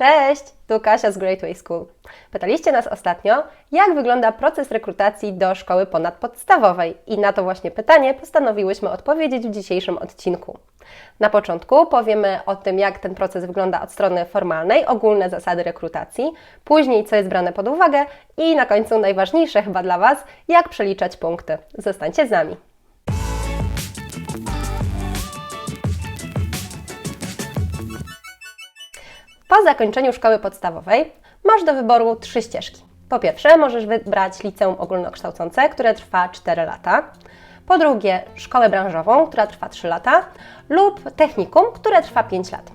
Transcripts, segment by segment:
Cześć, tu Kasia z Greatway School. Pytaliście nas ostatnio, jak wygląda proces rekrutacji do szkoły ponadpodstawowej i na to właśnie pytanie postanowiłyśmy odpowiedzieć w dzisiejszym odcinku. Na początku powiemy o tym, jak ten proces wygląda od strony formalnej, ogólne zasady rekrutacji, później co jest brane pod uwagę i na końcu najważniejsze chyba dla Was, jak przeliczać punkty. Zostańcie z nami. Po zakończeniu szkoły podstawowej masz do wyboru trzy ścieżki. Po pierwsze, możesz wybrać liceum ogólnokształcące, które trwa 4 lata. Po drugie, szkołę branżową, która trwa 3 lata, lub technikum, które trwa 5 lat.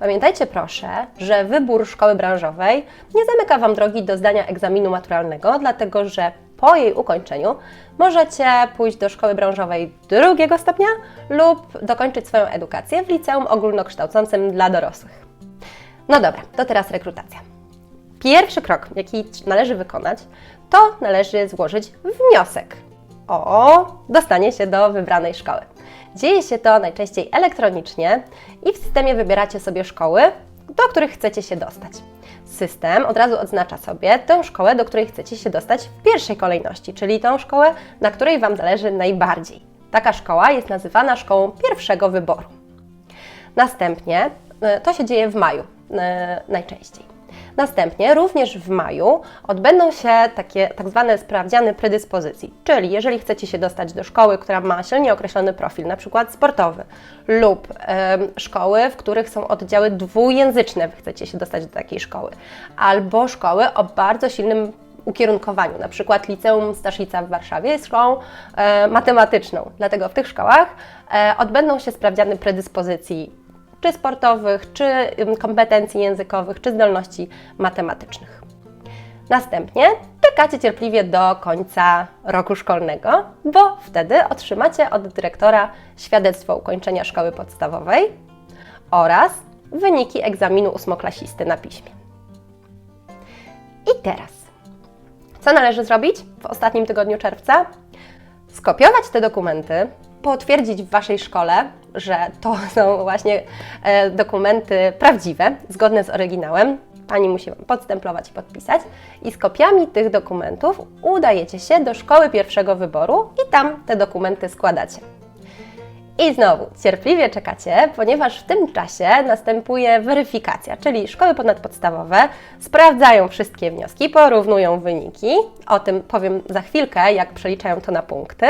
Pamiętajcie proszę, że wybór szkoły branżowej nie zamyka Wam drogi do zdania egzaminu maturalnego, dlatego że po jej ukończeniu możecie pójść do szkoły branżowej drugiego stopnia lub dokończyć swoją edukację w liceum ogólnokształcącym dla dorosłych. No dobra, to teraz rekrutacja. Pierwszy krok, jaki należy wykonać, to należy złożyć wniosek o dostanie się do wybranej szkoły. Dzieje się to najczęściej elektronicznie i w systemie wybieracie sobie szkoły, do których chcecie się dostać. System od razu odznacza sobie tę szkołę, do której chcecie się dostać w pierwszej kolejności, czyli tą szkołę, na której Wam zależy najbardziej. Taka szkoła jest nazywana szkołą pierwszego wyboru. Następnie e, to się dzieje w maju najczęściej. Następnie również w maju odbędą się takie tak zwane sprawdziany predyspozycji, czyli jeżeli chcecie się dostać do szkoły, która ma silnie określony profil, na przykład sportowy, lub e, szkoły, w których są oddziały dwujęzyczne, wy chcecie się dostać do takiej szkoły, albo szkoły o bardzo silnym ukierunkowaniu, na przykład Liceum Staszica w Warszawie jest szkołą e, matematyczną, dlatego w tych szkołach e, odbędą się sprawdziany predyspozycji czy sportowych, czy kompetencji językowych, czy zdolności matematycznych. Następnie czekacie cierpliwie do końca roku szkolnego, bo wtedy otrzymacie od dyrektora świadectwo ukończenia szkoły podstawowej oraz wyniki egzaminu ósmoklasisty na piśmie. I teraz, co należy zrobić w ostatnim tygodniu czerwca? Skopiować te dokumenty, potwierdzić w Waszej szkole, że to są właśnie e, dokumenty prawdziwe, zgodne z oryginałem. Pani musi Wam podstemplować i podpisać. I z kopiami tych dokumentów udajecie się do szkoły pierwszego wyboru i tam te dokumenty składacie. I znowu cierpliwie czekacie, ponieważ w tym czasie następuje weryfikacja, czyli szkoły ponadpodstawowe sprawdzają wszystkie wnioski, porównują wyniki. O tym powiem za chwilkę, jak przeliczają to na punkty.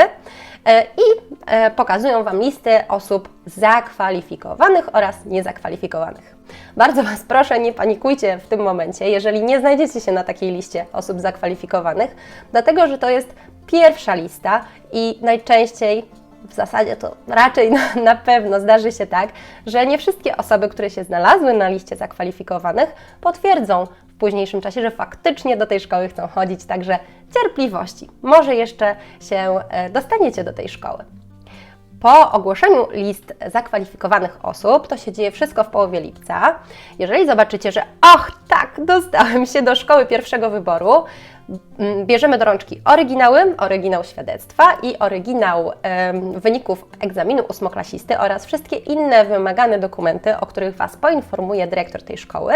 E, I e, pokazują Wam listę osób zakwalifikowanych oraz niezakwalifikowanych. Bardzo Was proszę, nie panikujcie w tym momencie, jeżeli nie znajdziecie się na takiej liście osób zakwalifikowanych, dlatego że to jest pierwsza lista i najczęściej w zasadzie to raczej na, na, pewno zdarzy się tak, że nie wszystkie osoby, które się znalazły na liście zakwalifikowanych, potwierdzą w późniejszym czasie, że faktycznie do tej szkoły chcą chodzić, także cierpliwości. Może jeszcze się e, dostaniecie do tej szkoły. Po ogłoszeniu list zakwalifikowanych osób, to się dzieje wszystko w połowie lipca. Jeżeli zobaczycie, że och, tak, dostałem się do szkoły pierwszego wyboru, bierzemy do rączki oryginały, oryginał świadectwa i oryginał ym, wyników egzaminu ósmoklasisty oraz wszystkie inne wymagane dokumenty, o których Was poinformuje dyrektor tej szkoły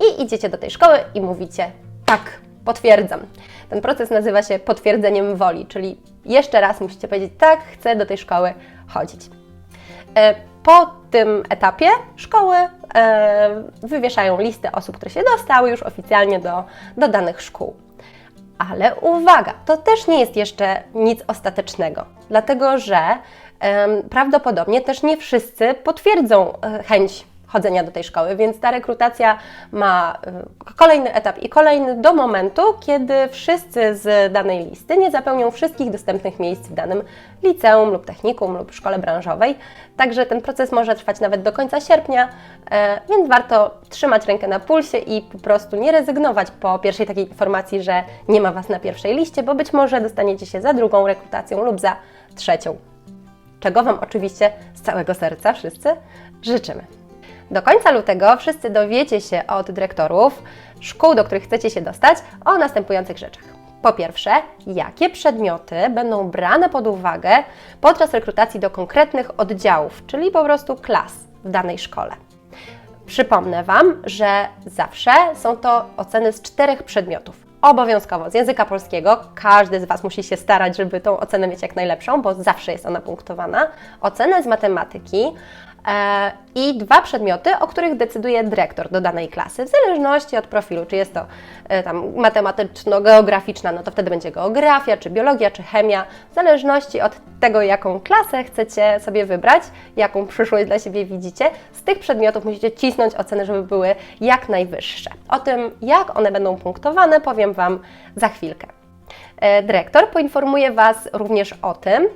i idziecie do tej szkoły i mówicie tak, potwierdzam. Ten proces nazywa się potwierdzeniem woli, czyli jeszcze raz musicie powiedzieć tak, chcę do tej szkoły chodzić. E, po tym etapie szkoły e, wywieszają listę osób, które się dostały już oficjalnie do, do danych szkół. Ale uwaga, to też nie jest jeszcze nic ostatecznego, dlatego że prawdopodobnie też nie wszyscy potwierdzą e, chęć chodzenia do tej szkoły, więc ta rekrutacja ma y, kolejny etap i kolejny do momentu, kiedy wszyscy z danej listy nie zapełnią wszystkich dostępnych miejsc w danym liceum lub technikum lub szkole branżowej. Także ten proces może trwać nawet do końca sierpnia, e, więc warto trzymać rękę na pulsie i po prostu nie rezygnować po pierwszej takiej informacji, że nie ma Was na pierwszej liście, bo być może dostaniecie się za drugą rekrutacją lub za trzecią. Czego Wam oczywiście z całego serca wszyscy życzymy. Do końca lutego wszyscy dowiecie się od dyrektorów szkół, do których chcecie się dostać, o następujących rzeczach. Po pierwsze, jakie przedmioty będą brane pod uwagę podczas rekrutacji do konkretnych oddziałów, czyli po prostu klas w danej szkole. Przypomnę Wam, że zawsze są to oceny z czterech przedmiotów. Obowiązkowo z języka polskiego. Każdy z Was musi się starać, żeby tą ocenę mieć jak najlepszą, bo zawsze jest ona punktowana. Ocenę z matematyki, i dwa przedmioty, o których decyduje dyrektor do danej klasy, w zależności od profilu, czy jest to e, tam matematyczno-geograficzna, no to wtedy będzie geografia, czy biologia, czy chemia, w zależności od tego, jaką klasę chcecie sobie wybrać, jaką przyszłość dla siebie widzicie, z tych przedmiotów musicie cisnąć oceny, żeby były jak najwyższe. O tym, jak one będą punktowane, powiem Wam za chwilkę. E, dyrektor poinformuje Was również o tym,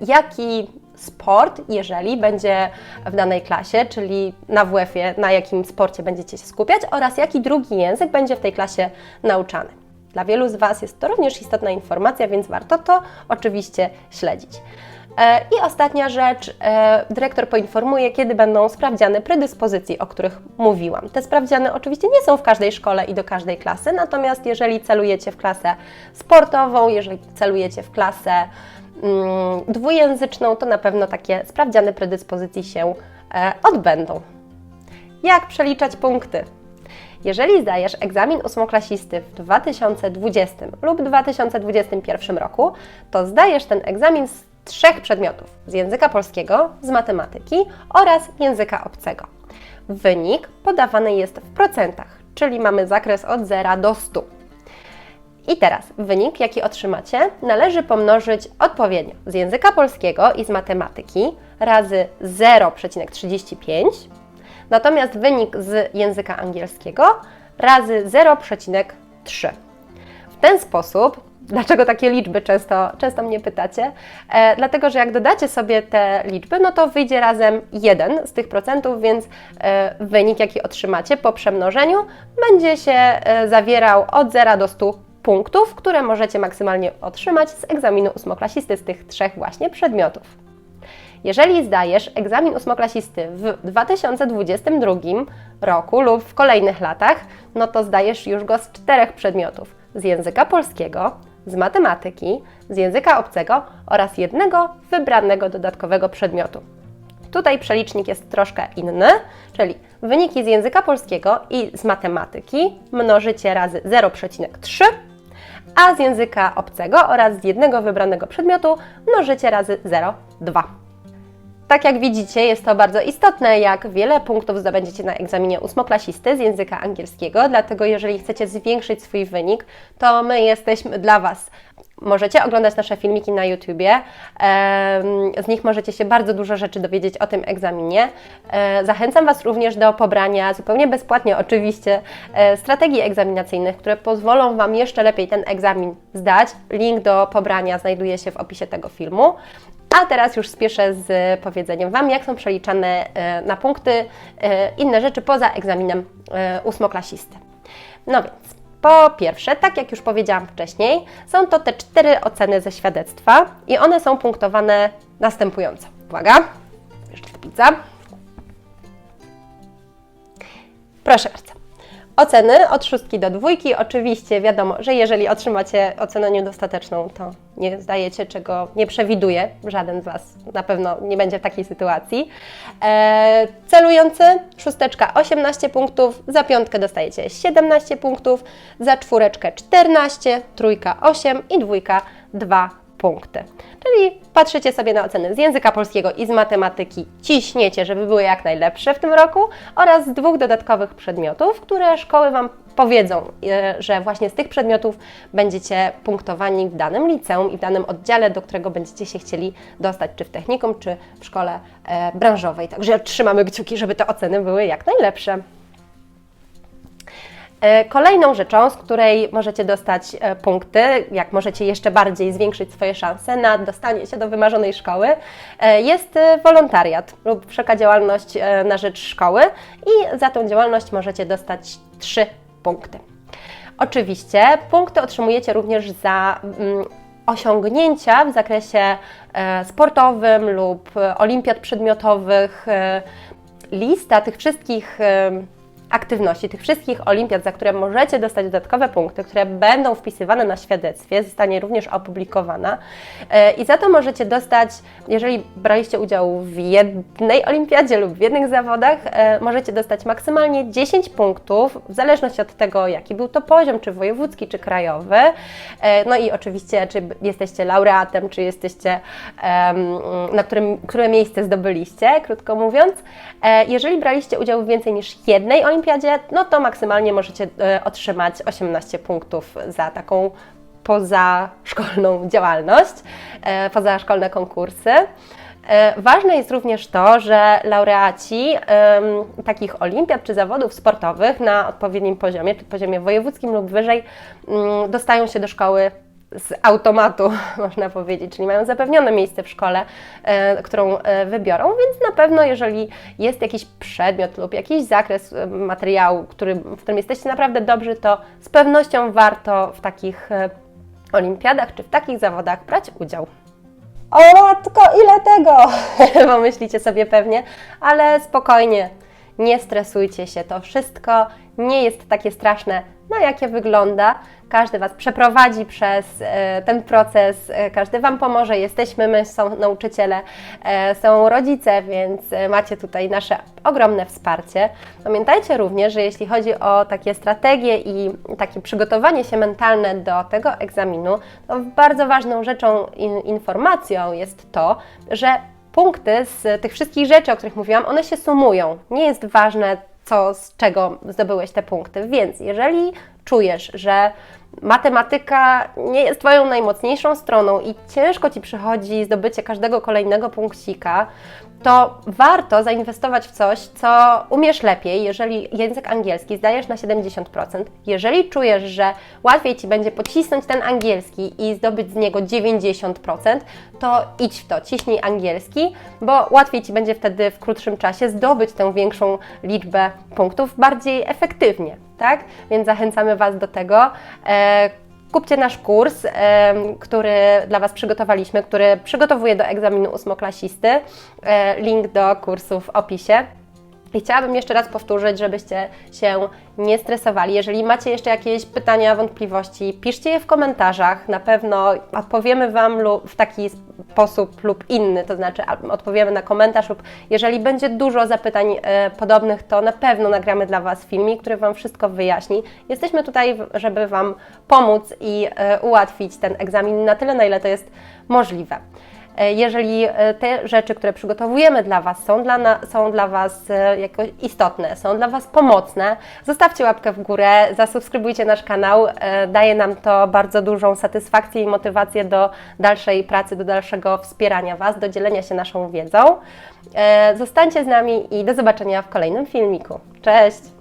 jaki sport, jeżeli będzie w danej klasie, czyli na WF-ie, na jakim sporcie będziecie się skupiać oraz jaki drugi język będzie w tej klasie nauczany. Dla wielu z Was jest to również istotna informacja, więc warto to oczywiście śledzić. E, I ostatnia rzecz, e, dyrektor poinformuje, kiedy będą sprawdziane predyspozycji, o których mówiłam. Te sprawdziany oczywiście nie są w każdej szkole i do każdej klasy, natomiast jeżeli celujecie w klasę sportową, jeżeli celujecie w klasę Mm, dwujęzyczną, to na pewno takie sprawdziane predyspozycji się e, odbędą. Jak przeliczać punkty? Jeżeli zdajesz egzamin ósmoklasisty w 2020 lub 2021 roku, to zdajesz ten egzamin z trzech przedmiotów: z języka polskiego, z matematyki oraz języka obcego. Wynik podawany jest w procentach, czyli mamy zakres od 0 do 100. I teraz wynik, jaki otrzymacie, należy pomnożyć odpowiednio z języka polskiego i z matematyki razy 0,35, natomiast wynik z języka angielskiego razy 0,3. W ten sposób Dlaczego takie liczby często, często mnie pytacie? E, dlatego, że jak dodacie sobie te liczby, no to wyjdzie razem jeden z tych procentów, więc e, wynik, jaki otrzymacie po przemnożeniu, będzie się e, zawierał od 0 do 100 punktów, które możecie maksymalnie otrzymać z egzaminu ósmoklasisty z tych trzech właśnie przedmiotów. Jeżeli zdajesz egzamin ósmoklasisty w 2022 roku lub w kolejnych latach, no to zdajesz już go z czterech przedmiotów: z języka polskiego, z matematyki, z języka obcego oraz jednego wybranego dodatkowego przedmiotu. Tutaj przelicznik jest troszkę inny, czyli wyniki z języka polskiego i z matematyki mnożycie razy 0,3 a z języka obcego oraz z jednego wybranego przedmiotu mnożycie razy 0,2. Tak jak widzicie, jest to bardzo istotne, jak wiele punktów zdobędziecie na egzaminie ósmoklasisty z języka angielskiego, dlatego jeżeli chcecie zwiększyć swój wynik, to my jesteśmy dla Was. Możecie oglądać nasze filmiki na YouTubie, z nich możecie się bardzo dużo rzeczy dowiedzieć o tym egzaminie. E, zachęcam Was również do pobrania, zupełnie bezpłatnie oczywiście, e, strategii egzaminacyjnych, które pozwolą Wam jeszcze lepiej ten egzamin zdać. Link do pobrania znajduje się w opisie tego filmu. A teraz już spieszę z powiedzeniem Wam, jak są przeliczane e, na punkty inne rzeczy poza egzaminem ósmoklasisty. No więc, po pierwsze, tak jak już powiedziałam wcześniej, są to te cztery oceny ze świadectwa i one są punktowane następująco. Uwaga, jeszcze pizza. Proszę bardzo. Oceny od szóstki do dwójki. Oczywiście wiadomo, że jeżeli otrzymacie ocenę niedostateczną, to nie zdajecie, czego nie przewiduje. Żaden z Was na pewno nie będzie w takiej sytuacji. E, celujący, szósteczka 18 punktów, za piątkę dostajecie 17 punktów, za czwóreczkę 14, trójka 8 i dwójka 2 punkty. Czyli patrzycie sobie na oceny z języka polskiego i z matematyki, ciśniecie, żeby były jak najlepsze w tym roku oraz z dwóch dodatkowych przedmiotów, które szkoły Wam powiedzą, e, że właśnie z tych przedmiotów będziecie punktowani w danym liceum i w danym oddziale, do którego będziecie się chcieli dostać, czy w technikum, czy w szkole e, branżowej. Także trzymamy kciuki, żeby te oceny były jak najlepsze. E, kolejną rzeczą, z której możecie dostać e, punkty, jak możecie jeszcze bardziej zwiększyć swoje szanse na dostanie się do wymarzonej szkoły, e, jest wolontariat lub wszelka działalność na rzecz szkoły i za tą działalność możecie dostać 3 punkty. Oczywiście punkty otrzymujecie również za mm, osiągnięcia w zakresie sportowym lub olimpiad przedmiotowych. Lista tych wszystkich aktywności, tych wszystkich olimpiad, za które możecie dostać dodatkowe punkty, które będą wpisywane na świadectwie, zostanie również opublikowana. E, I za to możecie dostać, jeżeli braliście udział w jednej olimpiadzie lub w jednych zawodach, e, możecie dostać maksymalnie 10 punktów, w zależności od tego, jaki był to poziom, czy wojewódzki, czy krajowy. E, No i oczywiście, czy jesteście laureatem, czy jesteście, na którym, które miejsce zdobyliście, krótko mówiąc. Jeżeli braliście udział w więcej niż jednej olimpiadzie, no to maksymalnie możecie e, otrzymać 18 punktów za taką pozaszkolną działalność, e, pozaszkolne konkursy. E, Ważne jest również to, że laureaci takich olimpiad czy zawodów sportowych na odpowiednim poziomie, czy poziomie wojewódzkim lub wyżej, mm, dostają się do szkoły z automatu, można powiedzieć, czyli mają zapewnione miejsce w szkole, e, którą e, wybiorą, więc na pewno, jeżeli jest jakiś przedmiot lub jakiś zakres e, materiału, który, w którym jesteście naprawdę dobrzy, to z pewnością warto w takich e, olimpiadach czy w takich zawodach brać udział. O matko, ile tego! Pomyślicie sobie pewnie, ale spokojnie, nie stresujcie się, to wszystko nie jest takie straszne, na jakie wygląda. Każdy Was przeprowadzi przez e, ten proces, e, każdy Wam pomoże. Jesteśmy my, są nauczyciele, e, są rodzice, więc macie tutaj nasze ogromne wsparcie. Pamiętajcie również, że jeśli chodzi o takie strategie i takie przygotowanie się mentalne do tego egzaminu, to bardzo ważną rzeczą, in, informacją jest to, że punkty z tych wszystkich rzeczy, o których mówiłam, one się sumują. Nie jest ważne, co z czego zdobyłeś te punkty. Więc jeżeli czujesz, że matematyka nie jest Twoją najmocniejszą stroną i ciężko Ci przychodzi zdobycie każdego kolejnego punkcika, to warto zainwestować w coś, co umiesz lepiej, jeżeli język angielski zdajesz na 70%. Jeżeli czujesz, że łatwiej Ci będzie pocisnąć ten angielski i zdobyć z niego 90%, to idź w to, ciśnij angielski, bo łatwiej Ci będzie wtedy w krótszym czasie zdobyć tę większą liczbę punktów bardziej efektywnie, tak? Więc zachęcamy Was do tego. E, Kupcie nasz kurs, który dla Was przygotowaliśmy, który przygotowuje do egzaminu ósmoklasisty. E, Link do kursu w opisie. I chciałabym jeszcze raz powtórzyć, żebyście się nie stresowali. Jeżeli macie jeszcze jakieś pytania, wątpliwości, piszcie je w komentarzach. Na pewno odpowiemy Wam w taki sposób lub inny, to znaczy odpowiemy na komentarz lub jeżeli będzie dużo zapytań e, podobnych, to na pewno nagramy dla Was filmik, który Wam wszystko wyjaśni. Jesteśmy tutaj, żeby Wam pomóc i e, ułatwić ten egzamin na tyle, na ile to jest możliwe. E, Jeżeli e, te rzeczy, które przygotowujemy dla Was są dla, na, są dla Was e, jakoś istotne, są dla Was pomocne, zostawcie łapkę w górę, zasubskrybujcie nasz kanał. Daje nam to bardzo dużą satysfakcję i motywację do dalszej pracy, do dalszego wspierania Was, do dzielenia się naszą wiedzą. Zostańcie z nami i do zobaczenia w kolejnym filmiku. Cześć!